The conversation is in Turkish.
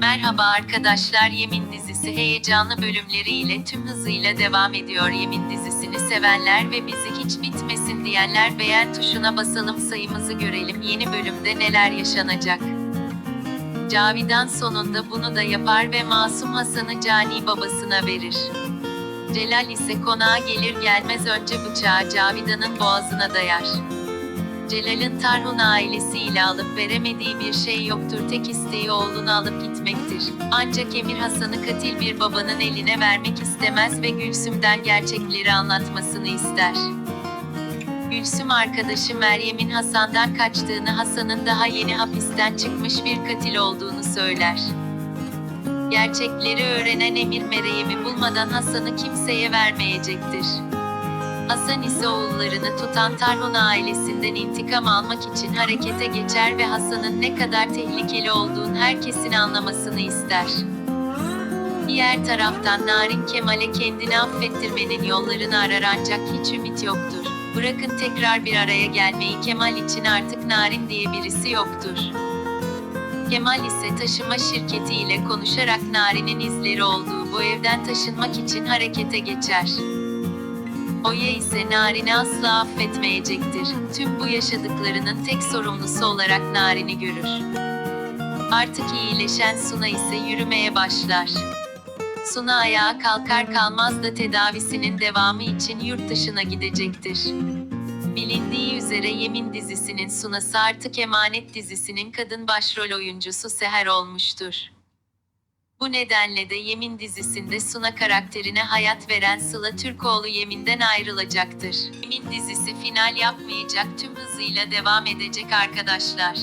Merhaba arkadaşlar Yemin dizisi heyecanlı bölümleriyle tüm hızıyla devam ediyor. Yemin dizisini sevenler ve bizi hiç bitmesin diyenler beğen tuşuna basalım sayımızı görelim yeni bölümde neler yaşanacak. Cavidan sonunda bunu da yapar ve Masum Hasan'ı cani babasına verir. Celal ise konağa gelir gelmez önce bıçağı Cavidan'ın boğazına dayar. Celal'in Tarhun ailesiyle alıp veremediği bir şey yoktur. Tek isteği oğlunu alıp gitmektir. Ancak Emir Hasan'ı katil bir babanın eline vermek istemez ve Gülsüm'den gerçekleri anlatmasını ister. Gülsüm arkadaşı Meryem'in Hasan'dan kaçtığını Hasan'ın daha yeni hapisten çıkmış bir katil olduğunu söyler. Gerçekleri öğrenen Emir Meryem'i bulmadan Hasan'ı kimseye vermeyecektir. Hasan ise oğullarını tutan Tarhun ailesinden intikam almak için harekete geçer ve Hasan'ın ne kadar tehlikeli olduğunu herkesin anlamasını ister. Diğer taraftan Narin Kemal'e kendini affettirmenin yollarını arar ancak hiç ümit yoktur. Bırakın tekrar bir araya gelmeyi Kemal için artık Narin diye birisi yoktur. Kemal ise taşıma şirketiyle konuşarak Narin'in izleri olduğu bu evden taşınmak için harekete geçer. Oya ise Narin'i asla affetmeyecektir. Tüm bu yaşadıklarının tek sorumlusu olarak Narin'i görür. Artık iyileşen Suna ise yürümeye başlar. Suna ayağa kalkar kalmaz da tedavisinin devamı için yurt dışına gidecektir. Bilindiği üzere Yemin dizisinin Sunası artık Emanet dizisinin kadın başrol oyuncusu Seher olmuştur. Bu nedenle de Yemin dizisinde Suna karakterine hayat veren Sıla Türkoğlu Yemin'den ayrılacaktır. Yemin dizisi final yapmayacak tüm hızıyla devam edecek arkadaşlar.